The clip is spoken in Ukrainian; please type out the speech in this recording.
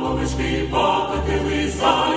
помишки покотили за.